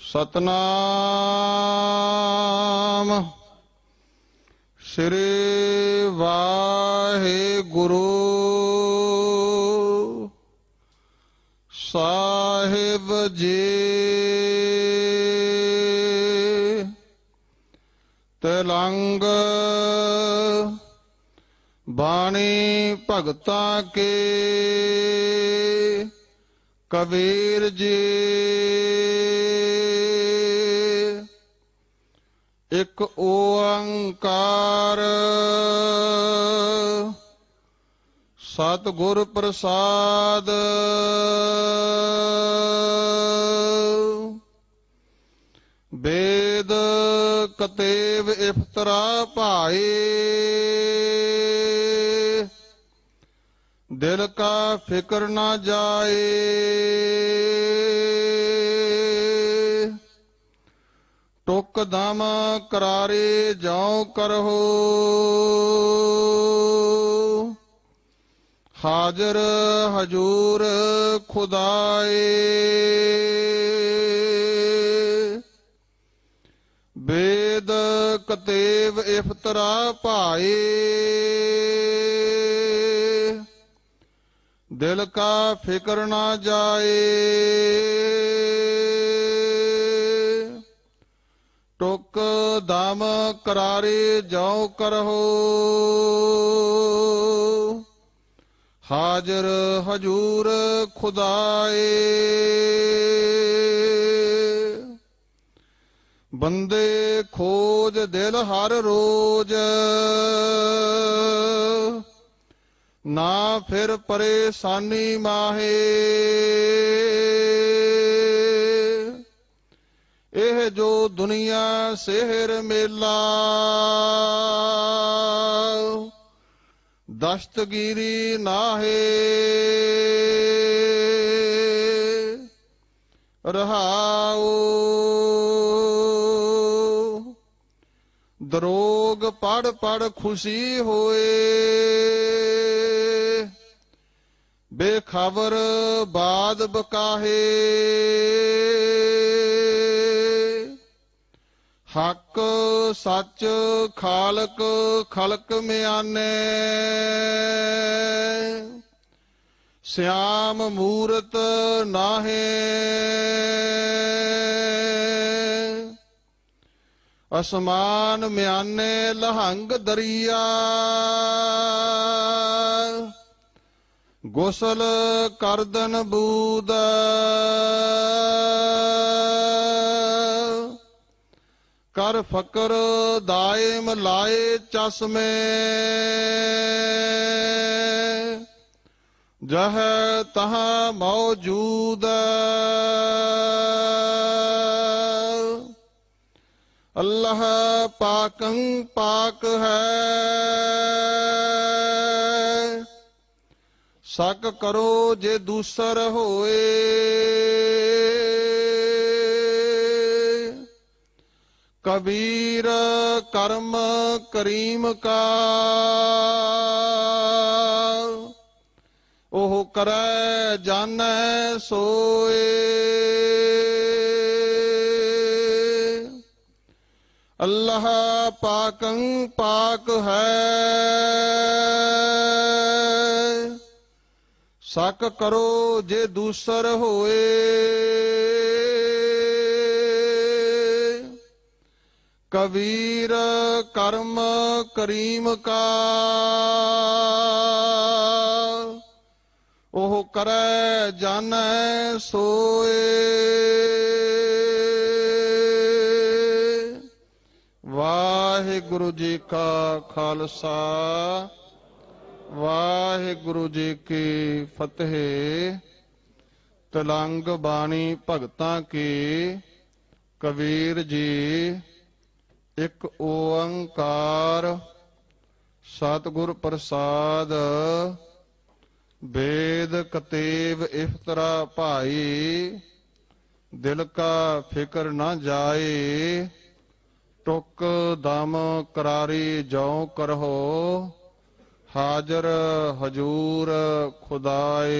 ਸਤਨਾਮ ਸ੍ਰੀ ਵਾਹਿਗੁਰੂ ਸਾਹਿਬ ਜੀ। ਤਲੰਗ ਬਾਣੀ ਭਗਤਾ ਕੇ ਕਬੀਰ ਜੀ। ਇੱਕ ਓੰਕਾਰ। ਸਤਿਗੁਰ ਪ੍ਰਸਾਦ। ਵੇਦ ਕਤੇਵ ਇਫਤਰਾ ਭਾਏ ਦਿਲ ਕਾ ਫਿਕਰ ਨਾ ਜਾਏ। ਟੁਕ ਦਮ ਕਰਾਰੇ ਜਾਉ ਕਰਹੁ ਹਾਜ਼ਰ ਹਜੂਰ ਖੁਦਾਏ। ਬੇਦ ਕਤੇਬ ਇਫਤਰਾ ਭਾਏ। ਦਿਲ ਕਾ ਫਿਕਰ ਨਾ ਜਾਏ। ਟੋਕ ਦਮ ਕਰਾਰੇ ਜਾਉ ਕਰਹੁ। ਹਾਜ਼ਰ ਹਜੂਰ ਖੁਦਾਏ। ਬੰਦੇ ਖੋਜ ਦਿਲ ਹਰ ਰੋਜ। ਨਾ ਫਿਰ ਪਰੇਸ਼ਾਨੀ ਮਾਹੇ। ਇਹ ਜੋ ਦੁਨੀਆ ਸਿਹਰ ਮੇਲਾ, ਦਸਤਗੀਰੀ ਨਾਹੇ। ਰਹਾਉ ਦਰੋਗ ਪੜ ਪੜ ਖੁਸ਼ੀ ਹੋਏ। ਬੇਖਬਰ ਬਾਦ ਬਕਾਹੇ। ਹੱਕ ਸੱਚ ਖਾਲਕ ਖਲਕ ਮਿਆਨੇ। ਸਿਆਮ ਮੂਰਤ ਨਾਹੇ। ਅਸਮਾਨ ਮਿਆਨੇ ਲਹੰਗ ਦਰਿਆ। ਗੁਸਲ ਕਰਦਨ ਬੂਦ। ਕਰ ਫਕਰ ਦਾਇਮ ਲਾਏ ਚਸ਼ਮੇ। ਜਹ ਤਹ ਮੌਜੂਦ। ਅੱਲਾਹ ਪਾਕੰ ਪਾਕ ਹੈ। ਸਕ ਕਰੋ ਜੇ ਦੂਸਰ ਹੋਏ। ਕਬੀਰ ਕਰਮ ਕਰੀਮ ਕਾ। ਉਹ ਕਰੈ ਜਾਣੈ ਸੋਏ। ਅੱਲਾਹ ਪਾਕੰ ਪਾਕ ਹੈ। ਸਕ ਕਰੋ ਜੇ ਦੂਸਰ ਹੋਏ। ਕਬੀਰ ਕਰਮ ਕਰੀਮ ਕਾ। ਉਹ ਕਰੈ ਜਾਣੈ ਸੋਏ। ਵਾਹਿਗੁਰੂ ਜੀ ਕਾ ਖਾਲਸਾ। ਵਾਹਿਗੁਰੂ ਜੀ ਕੀ ਫਤਿਹ। ਤਲੰਗ ਬਾਣੀ ਭਗਤਾਂ ਕੀ। ਕਬੀਰ ਜੀ, ਇੱਕ ਓੰਕਾਰ। ਸਤਿਗੁਰ ਪ੍ਰਸਾਦ। ਵੇਦ ਕਤੇਬ ਇਫਤਰਾ ਭਾਈ। ਦਿਲ ਕਾ ਫਿਕਰ ਨਾ ਜਾਏ। ਟੁਕ ਦਮ ਕਰਾਰੀ ਜਉ ਕਰਹੋ। ਹਾਜ਼ਰ ਹਜੂਰ ਖੁਦਾਏ।